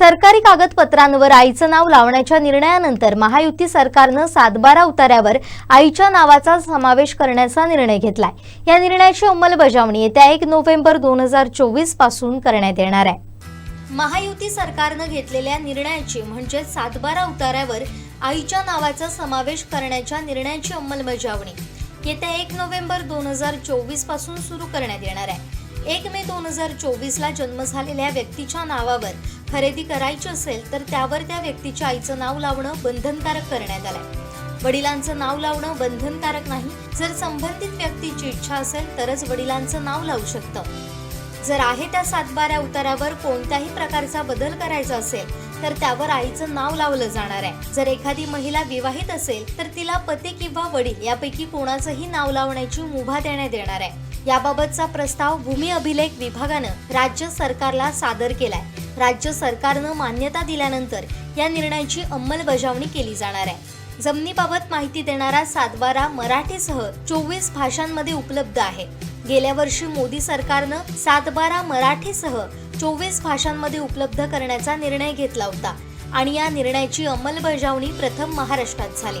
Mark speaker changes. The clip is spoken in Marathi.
Speaker 1: सरकारी कागदपत्रांवर आईचं नाव लावण्याच्या निर्णयानंतर महायुती सरकारनं सातबारा उतार्यावर आईच्या नावाचा समावेश करण्याचा निर्णय घेतलाय. या निर्णयाची अंमलबजावणी येत्या एक नोव्हेंबर दोन हजार चोवीसपासून करण्यात येणार आहे. महायुती सरकारनं घेतलेल्या निर्णयाची म्हणजे सातबारा उतार्यावर आईच्या नावाचा समावेश करण्याच्या निर्णयाची अंमलबजावणी येत्या एक नोव्हेंबर दोन हजार चोवीसपासून सुरू करण्यात येणार आहे. एक मे दोन हजार चोवीसला जन्म झालेल्या व्यक्तीच्या नावावर खरेदी करायची असेल तर त्यावर त्या व्यक्तीच्या आईचं नाव लावणं बंधनकारक करण्यात आलंय. वडिलांचं नाव लावणं बंधनकारक नाही. जर संबंधित व्यक्तीची इच्छा असेल तरच वडिलांचं नाव लावू शकतं. जर आहे त्या सातबाऱ्या उतारावर कोणत्याही प्रकारचा बदल करायचा असेल तर त्यावर आईचं नाव लावलं जाणार आहे. जर एखादी महिला विवाहित असेल तर तिला पती किंवा वडील यापैकी कोणाचंही नाव लावण्याची मुभा देण्यात येणार आहे. याबाबतचा प्रस्ताव भूमी अभिलेख विभागानं राज्य सरकारला सादर केलाय. राज्य सरकारनं मान्यता दिल्यानंतर या निर्णयाची अंमलबजावणी केली जाणार आहे. जमिनीबाबत माहिती देणारा सातबारा मराठीसह चोवीस भाषांमध्ये उपलब्ध आहे. गेल्या वर्षी मोदी सरकारनं सातबारा मराठीसह चोवीस भाषांमध्ये उपलब्ध करण्याचा निर्णय घेतला होता आणि या निर्णयाची अंमलबजावणी प्रथम महाराष्ट्रात झाली.